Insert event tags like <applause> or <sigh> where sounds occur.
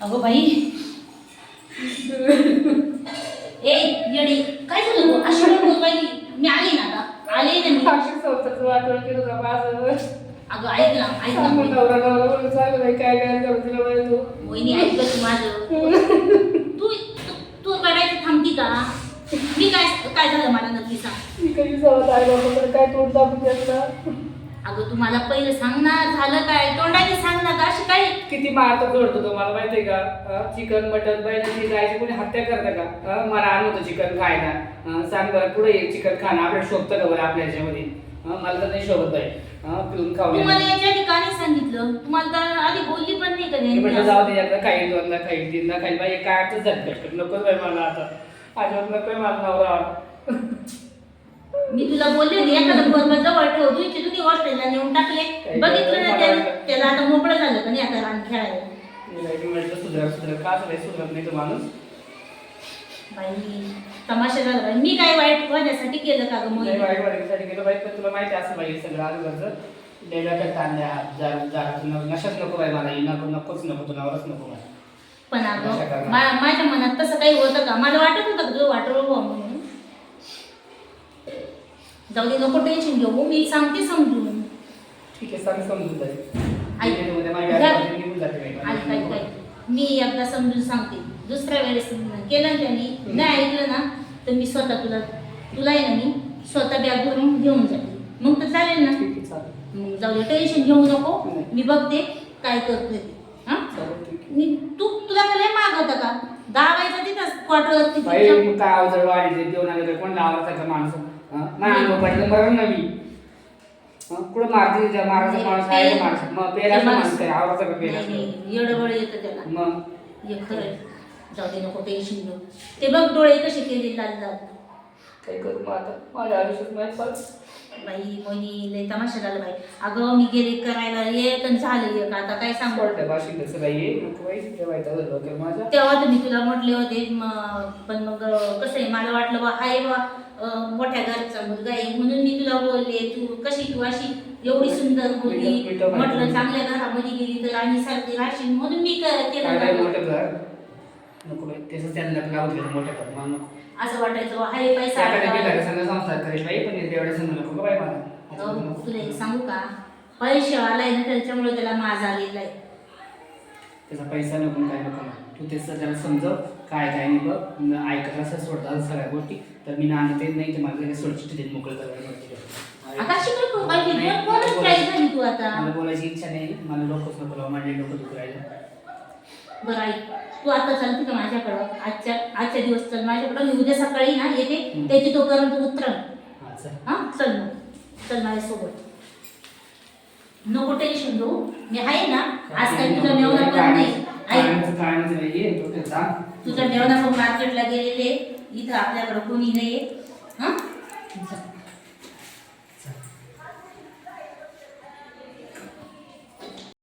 अगो बाई. ए येडी काय झालं गं? अशी बोल बाई मी आली ना आता. आले ना मी. अशी स्वतःच वाटोळ केलं का माझं. अगं ऐक ना ऐक ना. सांगून नवरा नवरा म्हणून चालू नाही काय काय करू तिला माहिती हो. मोहिनी ऐकलं तू माझं. तू तू- तू बघायचं थांबती का? मी काय काय झालं मला नक्की सांग. मी कधी सवत आई बाबा काय तोंड दाबून घेतला अगं तू मला पहिलं सांग ना झालं काय? तोंडाने सांग ना का अशी काय? किती मारतो जोडतो तो मला माहितीये का? चिकन मटन बैलाची गायची कोणी हत्या करतं का? अं, मला आणवतं चिकन खायला. अं, सांग बरं पुढे चिकन खाणं. आपल्याला शोभतं का बरं आपल्या ह्याच्यामध्ये अं, मला तर नाही शोभत अं, पिऊन खाऊन तू मला येणं. याच्या ठिकाणी सांगितलं? तुम्हाला तर आधी बोलली पण नाही मी म्हटलं कधी जाऊ दे एकदा खाईल दोनदा खाईल तीनदा खाईल. बाई काय अर्थ झटकट नको बाई मला आता. अजिबात नको मला नवरा. <laughs> मी तुला बोलले होते एखादं बरोबर जवळ ठेव तू इथे तुम्ही हॉस्टेलला नेऊन टाकले? बघितलं ना मला त्याला आता मोकळं झालं का नाही आता रान खेळायला? सुधर सुधर का सुधर नाही तो माणूस? बाई तमाशा झाला बाई. मी काय वाईट होण्यासाठी केलं का ग वाईट वाटण्यासाठी गेलो बाई पण तुला माहिती असं बाई सगळं जरा जरा नशाच नको बाई मला ही नको नकोच नको तुला नको मला पण अगं. मा- माझ्या मनात तसं काही होतं का? मला वाटत होतं का म्हणून? जाऊ दे नको टेन्शन घेऊ. मी सांगते समजून. ठीक आहे सांग समजून ऐक. मी एकदा समजून सांगते. दुसऱ्या वेळेस केलं त्यांनी? नाही ऐकलं ना तर मी स्वतः तुला तुला आहे ना मी स्वतः बॅग भरून घेऊन जाते. मग तर चालेल ना? मग जाऊ दे टेन्शन घेऊ नको. मी बघते काय करते हा. मी तू तुला का लय मागवतं का? दाबायचं तिथंच क्वार्टर काय कोण लावला का माणूस अंग पडलं मरण ना मी? कुठं मारते मारायचा माणूस आहे का माणूस मग पेराचा माणूस आवडतं का पेराचा एवढं बळ येतं त्याला. मग? हे खरं आहे. जाऊ दे नको टेन्शन घेऊ. ते बघ डोळे कसे केले लाल लाल. काय करू मग आता? माझ्या आयुष्यात बाई मोनी लय तमाशा झाला बाई. अगं मी गेले करायला एक आणि झालं एक. आता काय सांगू? पडलं बाशी तसं बाई. ये नको बाई जेवायचं झालं डोक्यात माझ्या. तेव्हा तर मी तुला म्हटले होते म- पण मग कसं आहे मला वाटलं बा हाय बा. मोठ्या घरचा मुलगा आहे म्हणून मी तुला बोलले तू कशी तू अशी एवढी सुंदर माहिती. म्हटलं चांगल्या घरामध्ये गेली तर आणि सारखी राहशील म्हणून मी केलं नको बाई त्याचं त्यांना लावून घर मला नको. असं वाटायचं हाय पैसा संसार करेल बाई पण एवढ्या संग नको गं बाई मला? अगं, तुला एक सांगू का? पैसे आलाय ना त्याच्यामुळे त्याला माज आलेला आहे. त्याचा पैसा नको काय नको. तू त्याचं त्याला समजव. काय काय नाही बघ. न ऐकत असं सोडतात सगळ्या गोष्टी तर मी नाणं ते नाही तर मला सोडचिट्टी देत मोकळं करायला आता बाई कोणच झाली तू आता. मला बोलायची इच्छा नाही. मला लोकच नको लावा माझे लोक बरं ऐक तू आता चालते का माझ्याकडं. आजच्या आजच्या दिवस चल माझ्याकडं. मी उद्या सकाळी ना येते. त्याची तोपर्यंत उतरण हा, चल. हा चल मग. चल माझ्यासोबत. नको टेन्शन घेऊ. मी आहे ना आज काय तुझा मेवना पण नाही. ऐक कायमचं नाही ये डोक्यात तुझा मेवना मार्केटला गेलेले इथं आपल्याकडं कोणी नाहीये. हा?